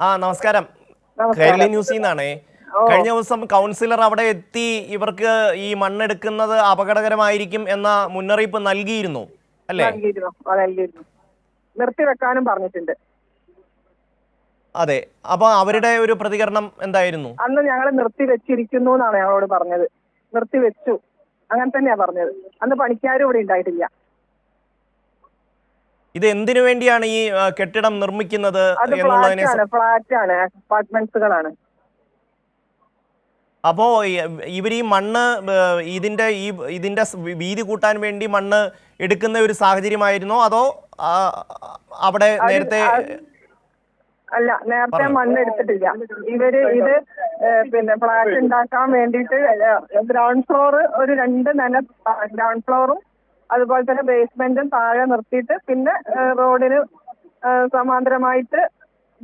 ആ നമസ്കാരം. കേരളി ന്യൂസിൽ നിന്നാണേ. കഴിഞ്ഞ ദിവസം കൗൺസിലർ അവിടെ എത്തി ഇവർക്ക് ഈ മണ്ണെടുക്കുന്നത് അപകടകരമായിരിക്കും എന്ന മുന്നറിയിപ്പ് നൽകിയിരുന്നു അല്ലേ? നിർത്തിവെക്കാനും പറഞ്ഞിട്ടുണ്ട്. അതെ. അപ്പൊ അവരുടെ ഒരു പ്രതികരണം എന്തായിരുന്നു? അന്ന് ഞങ്ങൾ നിർത്തി വെച്ചിരിക്കുന്നു എന്നാണ് ഞങ്ങളോട് പറഞ്ഞത്. നിർത്തി വെച്ചു. അങ്ങനെ തന്നെയാ പറഞ്ഞത്. അന്ന് പണിക്കാരും ഇവിടെ ഉണ്ടായിട്ടില്ല. ഇത് എന്തിനു വേണ്ടിയാണ് ഈ കെട്ടിടം നിർമ്മിക്കുന്നത് എന്നുള്ളതിനെ ഫ്ലാറ്റ് ആണ് ഫ്ലാറ്റ് അപ്പാർട്ട്മെന്റ്സുകളാണ്. അപ്പോ ഇവർ ഈ മണ്ണ് ഇതിന്റെ ഈ ഇതിന്റെ വീതി കൂട്ടാൻ വേണ്ടി മണ്ണ് എടുക്കുന്ന ഒരു സാഹചര്യമായിരുന്നോ? അതോ അവിടെ നേരത്തെ അല്ല നേരത്തെ മണ്ണ് എടുത്തിട്ടില്ല. ഇവർ ഇത് പിന്നെ ഫ്ലാറ്റ് ഉണ്ടാക്കാൻ വേണ്ടിയിട്ട് ഗ്രൗണ്ട് ഫ്ലോർ ഒരു രണ്ട് നില ഗ്രൗണ്ട് ഫ്ലോറും അതുപോലെ തന്നെ ബേസ്മെന്റും താഴെ നിർത്തിയിട്ട് പിന്നെ റോഡിന് സമാന്തരമായിട്ട്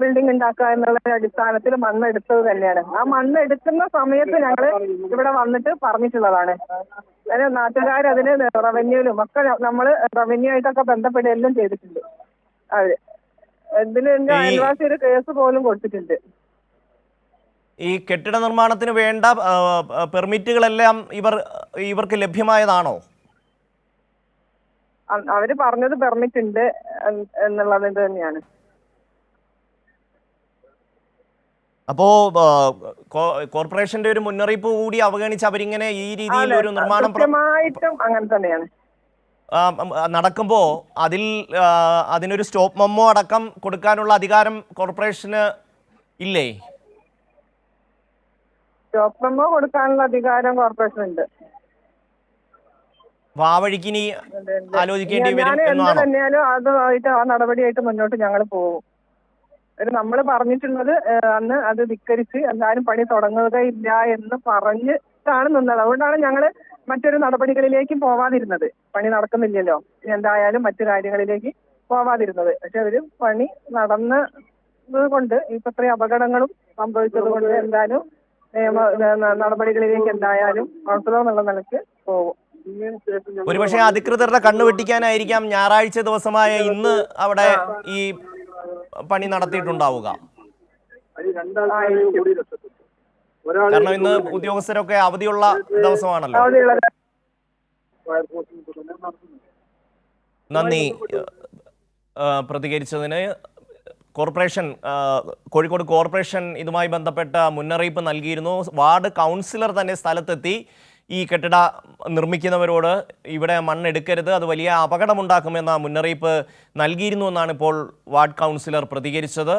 ബിൽഡിംഗ് ഉണ്ടാക്കുക എന്നുള്ള അടിസ്ഥാനത്തിൽ മണ്ണ് എടുത്തത് തന്നെയാണ്. ആ മണ്ണ് എടുക്കുന്ന സമയത്ത് ഞങ്ങൾ ഇവിടെ വന്നിട്ട് പറഞ്ഞിട്ടുള്ളതാണ്. അതിന് നാട്ടുകാർ അതിന് റവന്യൂലും ഒക്കെ നമ്മൾ റവന്യൂ ആയിട്ടൊക്കെ ബന്ധപ്പെടുകയെല്ലാം ചെയ്തിട്ടുണ്ട്. അതെ. ഇതിൽ എന്റെ അയൽവാസി ഒരു കേസ് പോലും കൊടുത്തിട്ടുണ്ട്. ഈ കെട്ടിട നിർമ്മാണത്തിന് വേണ്ട പെർമിറ്റുകളെല്ലാം ഇവർ ഇവർക്ക് ലഭ്യമായതാണോ? അവർ പറഞ്ഞത് പെർമിറ്റ് ഉണ്ട് എന്ന് എന്നുള്ളത് ഇത് തന്നെയാണ്. അപ്പോ കോർപ്പറേഷന്റെ ഒരു മുന്നറിയിപ്പ് കൂടി അവഗണിച്ച് അവരിങ്ങനെ ഈ രീതിയിൽ ഒരു നിർമ്മാണം അങ്ങനെ തന്നെയാണ്. നടക്കുമ്പോ അതിൽ അതിനൊരു സ്റ്റോപ്പ് മെമ്മോ അടക്കം കൊടുക്കാനുള്ള അധികാരം കോർപ്പറേഷന് ഇല്ലേ? സ്റ്റോപ്പ് മെമ്മോ കൊടുക്കാനുള്ള അധികാരം കോർപ്പറേഷൻ ഉണ്ട് അപ്പൊ ആ വഴിക്ക് ഇനി ആലോചിക്കേണ്ടി ഞാൻ വരും എന്ത് എന്നാണോ? തന്നെയാലും അതുമായിട്ട് ആ നടപടിയായിട്ട് മുന്നോട്ട് ഞങ്ങൾ പോകും. നമ്മൾ പറഞ്ഞിട്ടുള്ളത് ഏഹ്, അന്ന് അത് ധിക്കരിച്ച് എന്തായാലും പണി തുടങ്ങുകയില്ല എന്ന് പറഞ്ഞിട്ടാണ് നിന്നത്. അതുകൊണ്ടാണ് ഞങ്ങൾ മറ്റൊരു നടപടികളിലേക്കും പോവാതിരുന്നത്. പണി നടക്കുന്നില്ലല്ലോ. ഇനി എന്തായാലും മറ്റു കാര്യങ്ങളിലേക്ക് പോവാതിരുന്നത്. പക്ഷെ അവർ പണി നടന്നത് കൊണ്ട് ഇപ്പൊ ഇത്രയും അപകടങ്ങളും സംഭവിച്ചത് കൊണ്ട് എന്തായാലും നിയമ ന- നടപടികളിലേക്ക് എന്തായാലും കൗൺസിലർ എന്നുള്ള നിലയ്ക്ക് പോകും. ഒരുപക്ഷെ അധികൃതരുടെ കണ്ണു വെട്ടിക്കാനായിരിക്കാം ഞായറാഴ്ച ദിവസമായ ഇന്ന് അവിടെ ഈ പണി നടത്തിയിട്ടുണ്ടാവുക. കാരണം ഇന്ന് ഉദ്യോഗസ്ഥരൊക്കെ അവധിയുള്ള ദിവസമാണല്ലോ. നന്ദി. പ്രതികരിച്ചതിന് കോർപ്പറേഷൻ കോഴിക്കോട് കോർപ്പറേഷൻ ഇതുമായി ബന്ധപ്പെട്ട മുന്നറിയിപ്പ് നൽകിയിരുന്നു. വാർഡ് കൗൺസിലർ തന്നെ സ്ഥലത്തെത്തി ഈ കെട്ടിട നിർമ്മിക്കുന്നവരോട് ഇവിടെ മണ്ണെടുക്കരുത് അത് വലിയ അപകടമുണ്ടാക്കുമെന്ന മുന്നറിയിപ്പ് നൽകിയിരുന്നു എന്നാണ് ഇപ്പോൾ വാർഡ് കൗൺസിലർ പ്രതികരിച്ചത്.